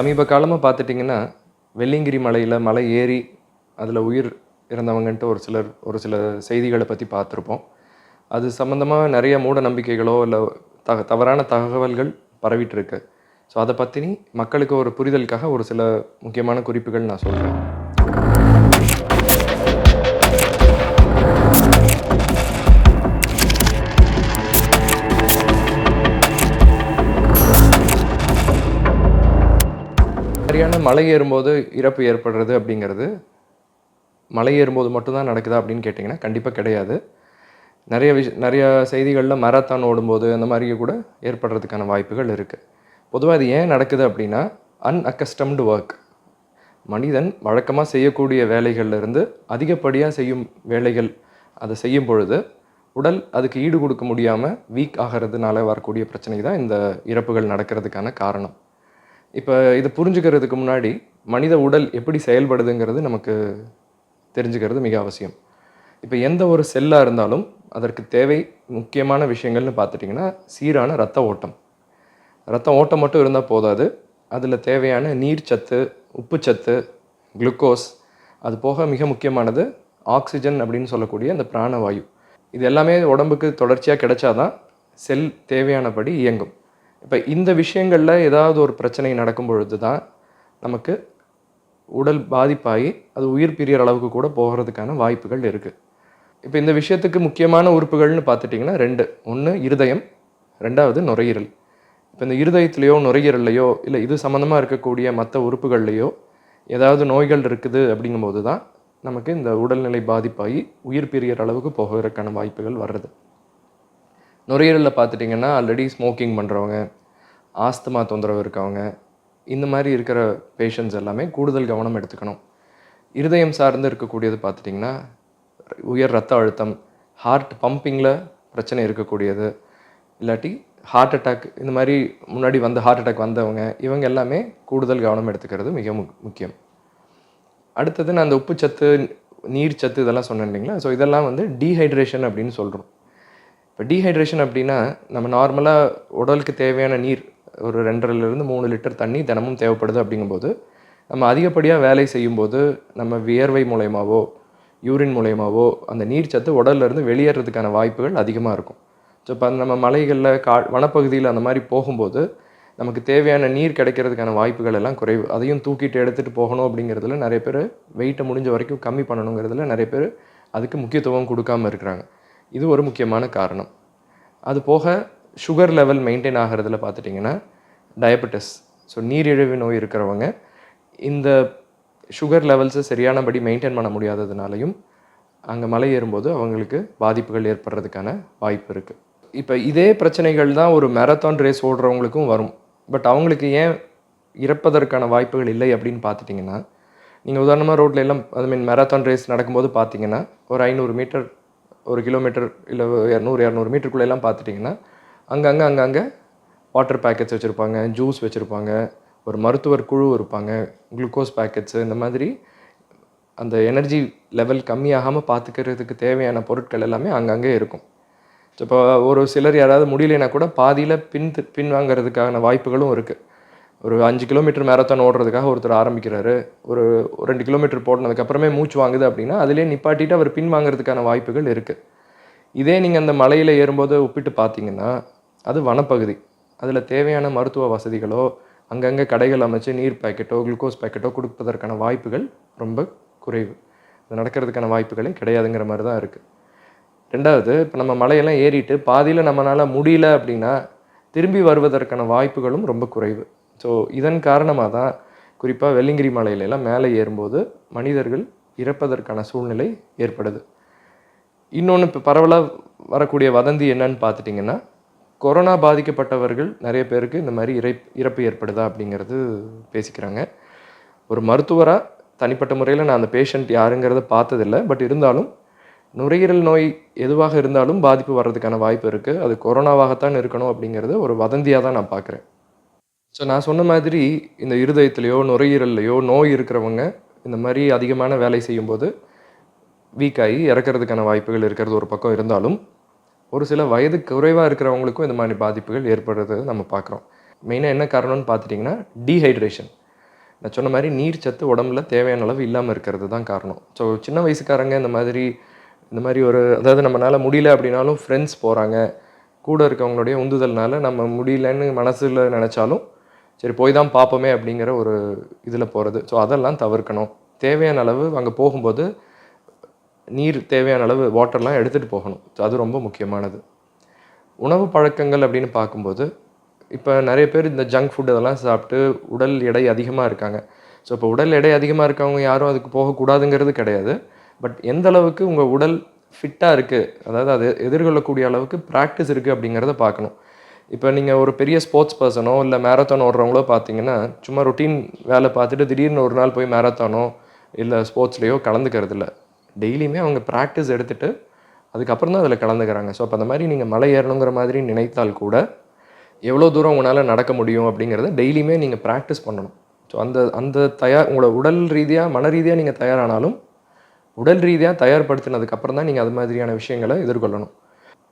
சமீப காலமாக பார்த்துட்டிங்கன்னா வெள்ளியங்கிரி மலையில் மலை ஏறி அதில் உயிர் இறந்தவங்கன்ட்டு ஒரு சிலர் ஒரு சில செய்திகளை பற்றி பார்த்துருப்போம். அது சம்மந்தமாக நிறைய மூட நம்பிக்கைகளோ இல்லை தக தவறான தகவல்கள் பரவிட்டு இருக்கு. ஸோ அதை பற்றினி மக்களுக்கு ஒரு புரிதலுக்காக ஒரு சில முக்கியமான குறிப்புகள் நான் சொல்கிறேன் மாதிரியான மலை ஏறும்போது இறப்பு ஏற்படுறது அப்படிங்கிறது மலை ஏறும்போது மட்டும்தான் நடக்குதா அப்படின்னு கேட்டிங்கன்னா கண்டிப்பாக கிடையாது. நிறைய விஷ நிறைய செய்திகளில் மராத்தான் ஓடும்போது அந்த மாதிரி கூட ஏற்படுறதுக்கான வாய்ப்புகள் இருக்குது பொதுவாக இது ஏன் நடக்குது அப்படின்னா அன்அக்கஸ்டம்டு ஒர்க் மனிதன் வழக்கமாக செய்யக்கூடிய வேலைகள்லேருந்து அதிகப்படியாக செய்யும் வேலைகள் அதை செய்யும் பொழுது உடல் அதுக்கு ஈடு கொடுக்க முடியாமல் வீக் ஆகிறதுனால வரக்கூடிய பிரச்சனை தான் இந்த இறப்புகள் நடக்கிறதுக்கான காரணம். இப்போ இதை புரிஞ்சுக்கிறதுக்கு முன்னாடி மனித உடல் எப்படி செயல்படுதுங்கிறது நமக்கு தெரிஞ்சுக்கிறது மிக அவசியம். இப்போ எந்த ஒரு செல்லாக இருந்தாலும் அதற்கு தேவை முக்கியமான விஷயங்கள்னு பார்த்துட்டிங்கன்னா சீரான ரத்த ஓட்டம். ரத்த ஓட்டம் மட்டும் இருந்தால் போதாது. அதில் தேவையான நீர்ச்சத்து உப்புச்சத்து குளுக்கோஸ் அது போக மிக முக்கியமானது ஆக்சிஜன் அப்படின்னு சொல்லக்கூடிய அந்த பிராணவாயு. இது எல்லாமே உடம்புக்கு தொடர்ச்சியாக கிடைச்சாதான் செல் தேவையானபடி இயங்கும். இப்போ இந்த விஷயங்களில் ஏதாவது ஒரு பிரச்சனை நடக்கும் பொழுது தான் நமக்கு உடல் பாதிப்பாகி அது உயிர் பிரியற அளவுக்கு கூட போகிறதுக்கான வாய்ப்புகள் இருக்குது இப்போ இந்த விஷயத்துக்கு முக்கியமான உறுப்புகள்னு பார்த்துட்டிங்கன்னா ரெண்டு. ஒன்று இருதயம் ரெண்டாவது நுரையீரல். இப்போ இந்த இருதயத்துலேயோ நுரையீரல்லையோ இல்லை இது சம்மந்தமாக இருக்கக்கூடிய மற்ற உறுப்புகள்லையோ ஏதாவது நோய்கள் இருக்குது அப்படிங்கும்போது தான் நமக்கு இந்த உடல்நிலை பாதிப்பாகி உயிர் பிரியற அளவுக்கு போகிறதுக்கான வாய்ப்புகள் வர்றது. நுரையீரலில் பார்த்துட்டிங்கன்னா ஆல்ரெடி ஸ்மோக்கிங் பண்ணுறவங்க ஆஸ்துமா தொந்தரவு இருக்கவங்க இந்த மாதிரி இருக்கிற பேஷண்ட்ஸ் எல்லாமே கூடுதல் கவனம் எடுத்துக்கணும். இருதயம் சார்ந்து இருக்கக்கூடியது பார்த்துட்டிங்கன்னா உயர் ரத்த அழுத்தம் ஹார்ட் பம்பிங்கில் பிரச்சனை இருக்கக்கூடியது. இல்லாட்டி ஹார்ட் அட்டாக் இந்த மாதிரி முன்னாடி வந்து ஹார்ட் அட்டாக் வந்தவங்க இவங்க எல்லாமே கூடுதல் கவனம் எடுத்துக்கிறது மிக முக்கியம். அடுத்தது நான் அந்த உப்புச்சத்து நீர் சத்து இதெல்லாம் சொன்னேன் இல்லைங்களா? ஸோ இதெல்லாம் வந்து டீஹைட்ரேஷன் அப்படின்னு சொல்கிறோம் இப்போ டீஹைட்ரேஷன் அப்படின்னா நம்ம நார்மலாக உடலுக்கு தேவையான நீர் ஒரு ரெண்டரைலேருந்து மூணு லிட்டர் தண்ணி தினமும் தேவைப்படுது அப்படிங்கும்போது நம்ம அதிகப்படியாக வேலை செய்யும்போது நம்ம வியர்வை மூலயமாவோ யூரின் மூலயமாவோ அந்த நீர் சத்து உடல்லேருந்து வெளியேறதுக்கான வாய்ப்புகள் அதிகமாக இருக்கும். ஸோ இப்போ நம்ம மலைகளில் கா வனப்பகுதியில் அந்த மாதிரி போகும்போது நமக்கு தேவையான நீர் கிடைக்கிறதுக்கான வாய்ப்புகள் எல்லாம் குறைவு. அதையும் தூக்கிட்டு எடுத்துகிட்டு போகணும் அப்படிங்கிறதுல நிறைய பேர் வெயிட்டை முடிஞ்ச வரைக்கும் கம்மி பண்ணணுங்கிறதுல நிறைய பேர் அதுக்கு முக்கியத்துவம் கொடுக்காம இருக்கிறாங்க. இது ஒரு முக்கியமான காரணம். அது போக சுகர் லெவல் மெயின்டைன் ஆகிறதுல பார்த்துட்டிங்கன்னா டயபெட்டிஸ் ஸோ நீரிழிவு நோய் இருக்கிறவங்க இந்த சுகர் லெவல்ஸை சரியானபடி மெயின்டைன் பண்ண முடியாததுனாலையும் அங்கே மலை ஏறும்போது அவங்களுக்கு பாதிப்புகள் ஏற்படுறதுக்கான வாய்ப்பு இருக்குது இப்போ இதே பிரச்சனைகள் தான் ஒரு மேரத்தான் ரேஸ் ஓடுறவங்களுக்கும் வரும். பட் அவங்களுக்கு ஏன் இறப்பதற்கான வாய்ப்புகள் இல்லை அப்படின்னு பார்த்துட்டிங்கன்னா நீங்கள் உதாரணமாக ரோட்டில் எல்லாம் ஐ மீன் மேரத்தான் ரேஸ் நடக்கும்போது பார்த்தீங்கன்னா ஒரு ஐநூறு மீட்டர் ஒரு கிலோமீட்டர் இல்லை இரநூறு இரநூறு மீட்டருக்குள்ளே எல்லாம் பார்த்துட்டிங்கன்னா அங்கங்கே அங்கங்கே வாட்டர் பேக்கெட்ஸ் வச்சுருப்பாங்க ஜூஸ் வச்சுருப்பாங்க ஒரு மருத்துவர் குழு இருப்பாங்க குளுக்கோஸ் பேக்கெட்ஸு இந்த மாதிரி அந்த எனர்ஜி லெவல் கம்மியாகாமல் பார்த்துக்கிறதுக்கு தேவையான பொருட்கள் எல்லாமே அங்கங்கே இருக்கும். ஸோ இப்போ ஒரு சிலர் யாராவது முடியலைன்னா கூட பாதியில் பின் பின் வாங்குறதுக்கான வாய்ப்புகளும் இருக்குது ஒரு அஞ்சு கிலோமீட்டர் மேரத்தான் ஓடுறதுக்காக ஒருத்தர் ஆரம்பிக்கிறாரு ஒரு ஒரு ரெண்டு கிலோமீட்டர் போடினதுக்கப்புறமே மூச்சு வாங்குது அப்படின்னா அதிலே நிப்பாட்டிட்டு அவர் பின் வாங்குறதுக்கான வாய்ப்புகள் இருக்குது இதே நீங்கள் அந்த மலையில் ஏறும்போது ஒப்பிட்டு பார்த்தீங்கன்னா அது வனப்பகுதி. அதில் தேவையான மருத்துவ வசதிகளோ அங்கங்கே கடைகள் அமைச்சு நீர் பாக்கெட்டோ குளுக்கோஸ் பாக்கெட்டோ கொடுப்பதற்கான வாய்ப்புகள் ரொம்ப குறைவு. அது நடக்கிறதுக்கான வாய்ப்புகளே கிடையாதுங்கிற மாதிரி தான் இருக்குது ரெண்டாவது இப்போ நம்ம மலையெல்லாம் ஏறிட்டு பாதியில் நம்மளால் முடியல அப்படின்னா திரும்பி வருவதற்கான வாய்ப்புகளும் ரொம்ப குறைவு. ஸோ இதன் காரணமாக தான் குறிப்பாக வெள்ளிங்கிரி மலையிலெல்லாம் மேலே ஏறும்போது மனிதர்கள் இறப்பதற்கான சூழ்நிலை ஏற்படுது. இன்னொன்று இப்போ பரவலாக வரக்கூடிய வதந்தி என்னன்னு பார்த்துட்டிங்கன்னா கொரோனா பாதிக்கப்பட்டவர்கள் நிறைய பேருக்கு இந்த மாதிரி இறை இறப்பு ஏற்படுதா அப்படிங்கிறது பேசிக்கிறாங்க. ஒரு மருத்துவராக தனிப்பட்ட முறையில் நான் அந்த பேஷண்ட் யாருங்கிறத பார்த்ததில்ல. பட் இருந்தாலும் நுரையீரல் நோய் எதுவாக இருந்தாலும் பாதிப்பு வர்றதுக்கான வாய்ப்பு இருக்குது அது கொரோனாவாகத்தான் இருக்கணும் அப்படிங்கிறது ஒரு வதந்தியாக தான் நான் பார்க்குறேன். ஸோ நான் சொன்ன மாதிரி இந்த இருதயத்துலேயோ நுரையீரல்லையோ நோய் இருக்கிறவங்க இந்த மாதிரி அதிகமான வேலை செய்யும்போது வீக் ஆகி இறக்கிறதுக்கான வாய்ப்புகள் இருக்கிறது ஒரு பக்கம் இருந்தாலும் ஒரு சில வயது குறைவாக இருக்கிறவங்களுக்கும் இந்த மாதிரி பாதிப்புகள் ஏற்படுறது நம்ம பார்க்குறோம். மெயினாக என்ன காரணம்னு பார்த்துட்டிங்கன்னா டீஹைட்ரேஷன் நான் சொன்ன மாதிரி நீர் சத்து உடம்புல தேவையான அளவு இல்லாமல் இருக்கிறது தான் காரணம். ஸோ சின்ன வயசுக்காரங்க இந்த மாதிரி இந்த மாதிரி ஒரு அதாவது நம்மளால் முடியல அப்படின்னாலும் ஃப்ரெண்ட்ஸ் போகிறாங்க கூட இருக்கவங்களுடைய உந்துதல்னால நம்ம முடியலன்னு மனசில் நினச்சாலும் சரி போய் தான் பார்ப்போமே அப்படிங்கிற ஒரு இதில் போகிறது ஸோ அதெல்லாம் தவிர்க்கணும். தேவையான அளவு அங்கே போகும்போது நீர் தேவையான அளவு வாட்டர்லாம் எடுத்துகிட்டு போகணும். ஸோ அது ரொம்ப முக்கியமானது. உணவு பழக்கங்கள் அப்படின்னு பார்க்கும்போது இப்போ நிறைய பேர் இந்த ஜங்க் ஃபுட் அதெல்லாம் சாப்பிட்டு உடல் எடை அதிகமாக இருக்காங்க. ஸோ இப்போ உடல் எடை அதிகமாக இருக்கவங்க யாரும் அதுக்கு போகக்கூடாதுங்கிறது கிடையாது. பட் எந்த அளவுக்கு உங்கள் உடல் ஃபிட்டாக இருக்குது அதாவது அது எதிர்கொள்ளக்கூடிய அளவுக்கு ப்ராக்டிஸ் இருக்குது அப்படிங்கிறத பார்க்கணும். இப்போ நீங்கள் ஒரு பெரிய ஸ்போர்ட்ஸ் பர்சனோ இல்லை மேரத்தான் ஓடுறவங்களோ பார்த்தீங்கன்னா சும்மா ரொட்டீன் வேலை பார்த்துட்டு திடீர்னு ஒரு நாள் போய் மேரத்தானோ இல்லை ஸ்போர்ட்ஸ்லேயோ கலந்துக்கிறது இல்லை டெய்லியுமே அவங்க ப்ராக்டிஸ் எடுத்துகிட்டு அதுக்கப்புறம் தான் அதில் கலந்துக்கிறாங்க. ஸோ அப்போ அந்த மாதிரி நீங்கள் மலை ஏறணுங்கிற மாதிரி நினைத்தால் கூட எவ்வளோ தூரம் உங்களால் நடக்க முடியும் அப்படிங்கிறத டெய்லியுமே நீங்கள் ப்ராக்டிஸ் பண்ணணும். ஸோ அந்த அந்த தயார் உங்களோட உடல் ரீதியாக மன ரீதியாக நீங்கள் தயாரானாலும் உடல் ரீதியாக தயார்படுத்தினதுக்கப்புறம் தான் நீங்கள் அது மாதிரியான விஷயங்களை எதிர்கொள்ளணும்.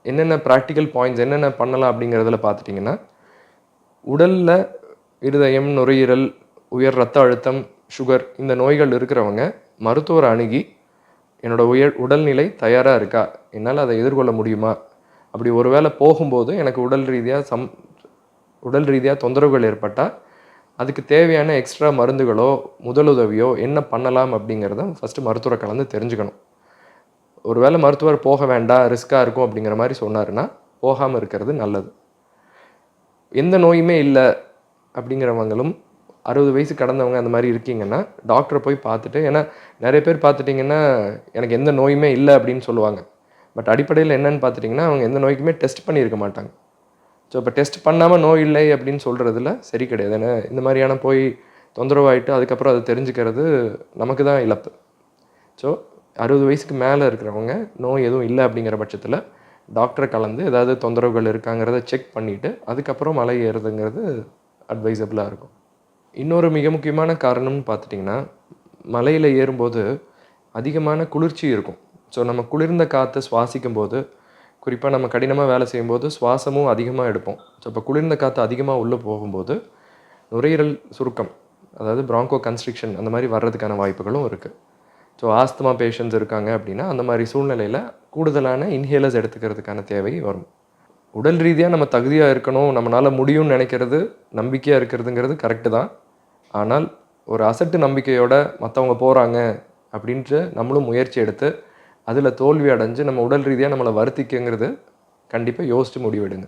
என்னென்ன ப்ராக்டிக்கல் பாயிண்ட்ஸ் என்னென்ன பண்ணலாம் அப்படிங்கிறதுல பார்த்துட்டிங்கன்னா உடலில் இருதயம் நுரையீரல் உயர் ரத்த அழுத்தம் சுகர் இந்த நோய்கள் இருக்கிறவங்க மருத்துவரை அணுகி என்னோட உயர் உடல்நிலை தயாராக இருக்கா? என்னால் அதை எதிர்கொள்ள முடியுமா? அப்படி ஒருவேளை போகும்போது எனக்கு உடல் ரீதியாக சம் உடல் ரீதியாக தொந்தரவுகள் ஏற்பட்டால் அதுக்கு தேவையான எக்ஸ்ட்ரா மருந்துகளோ முதலுதவியோ என்ன பண்ணலாம் அப்படிங்கிறத ஃபஸ்ட்டு மருத்துவரை கலந்து தெரிஞ்சுக்கணும். ஒருவேளை மருத்துவர் போக வேண்டாம் ரிஸ்க்காக இருக்கும் அப்படிங்கிற மாதிரி சொன்னாருன்னா போகாமல் இருக்கிறது நல்லது. எந்த நோயுமே இல்லை அப்படிங்கிறவங்களும் அறுபது வயசு கடந்தவங்க அந்த மாதிரி இருக்கீங்கன்னா டாக்டரை போய் பார்த்துட்டு ஏன்னா நிறைய பேர் பார்த்துட்டிங்கன்னா எனக்கு எந்த நோயுமே இல்லை அப்படின்னு சொல்லுவாங்க. பட் அடிப்படையில் என்னென்னு பார்த்துட்டிங்கன்னா அவங்க எந்த நோய்க்குமே டெஸ்ட் பண்ணியிருக்க மாட்டாங்க. ஸோ இப்போ டெஸ்ட் பண்ணாமல் நோய் இல்லை அப்படின்னு சொல்கிறதுல சரி கிடையாது. ஏன்னா இந்த மாதிரியான போய் தொந்தரவாயிட்டு அதுக்கப்புறம் அதை தெரிஞ்சுக்கிறது நமக்கு தான் இழப்பு. ஸோ அறுபது வயசுக்கு மேலே இருக்கிறவங்க நோய் எதுவும் இல்லை அப்படிங்கிற பட்சத்தில் டாக்டரை கலந்து ஏதாவது தொந்தரவுகள் இருக்காங்கிறத செக் பண்ணிவிட்டு அதுக்கப்புறம் மலை ஏறுதுங்கிறது அட்வைசபிளாக இருக்கும். இன்னொரு மிக முக்கியமான காரணம்னு பார்த்துட்டிங்கன்னா மலையில் ஏறும்போது அதிகமான குளிர்ச்சி இருக்கும். ஸோ நம்ம குளிர்ந்த காற்றை சுவாசிக்கும் போது குறிப்பாக நம்ம கடினமாக வேலை செய்யும்போது சுவாசமும் அதிகமாக எடுப்போம். ஸோ இப்போ குளிர்ந்த காற்று அதிகமாக உள்ளே போகும்போது நுரையீரல் சுருக்கம் அதாவது ப்ராங்கோ கன்ஸ்ட்ரிக்ஷன் அந்த மாதிரி வர்றதுக்கான வாய்ப்புகளும் இருக்குது ஸோ ஆஸ்துமா பேஷண்ட்ஸ் இருக்காங்க அப்படின்னா அந்த மாதிரி சூழ்நிலையில் கூடுதலான இன்ஹேலர்ஸ் எடுத்துக்கிறதுக்கான தேவை வரும். உடல் ரீதியாக நம்ம தகுதியாக இருக்கணும் நம்மளால் முடியும்னு நினைக்கிறது நம்பிக்கையாக இருக்கிறதுங்கிறது கரெக்டு தான். ஆனால் ஒரு அசட்டு நம்பிக்கையோட மற்றவங்க போகிறாங்க அப்படின்ட்டு நம்மளும் முயற்சி எடுத்து அதில் தோல்வி அடைஞ்சு நம்ம உடல் ரீதியாக நம்மளை வருத்திக்கங்கிறது கண்டிப்பாக யோசித்து முடிவெடுங்க.